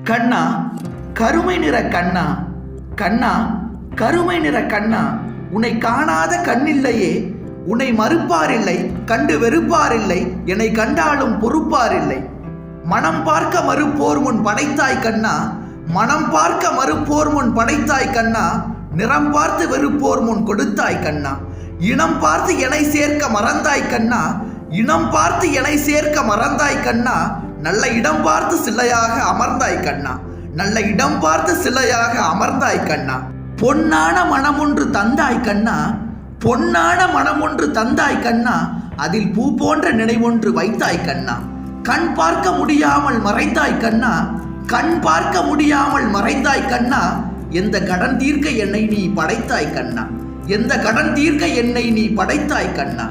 கண்ணா கருமை நிற கண்ணா. கண்ணா கருமை நிற கண்ணா. உன்னை காணாத கண்ணில்லையே உன்னை மறுப்பாரில்லை கண்டு வெறுப்பாரில்லை. என்னை கண்டாலும் பொறுப்பாரில்லை. மனம் பார்க்க மறுப்போர் முன் படைத்தாய் கண்ணா. மனம் பார்க்க மறுப்போர் முன் படைத்தாய் கண்ணா. நிறம் பார்த்து வெறுப்போர் முன் கொடுத்தாய் கண்ணா. இனம் பார்த்து எனை சேர்க்க மறந்தாய் கண்ணா. இனம் பார்த்து எனை சேர்க்க மறந்தாய் கண்ணா நல்ல இடம் பார்த்து சிலையாக அமர்ந்தாய் கண்ணா நல்ல இடம் பார்த்து சிலையாக அமர்ந்தாய் கண்ணா. பொன்னான மனமொன்று தந்தாய் கண்ணா பொன்னான மனமொன்று தந்தாய் கண்ணா அதில் பூ போன்ற நினைவொன்று வைத்தாய் கண்ணா. கண் பார்க்க முடியாமல் மறைந்தாய் கண்ணா கண் பார்க்க முடியாமல் மறைந்தாய் கண்ணா எந்த கடன் தீர்க்க என்னை நீ படைத்தாய் கண்ணா எந்த கடன் தீர்க்க என்னை நீ படைத்தாய் கண்ணா.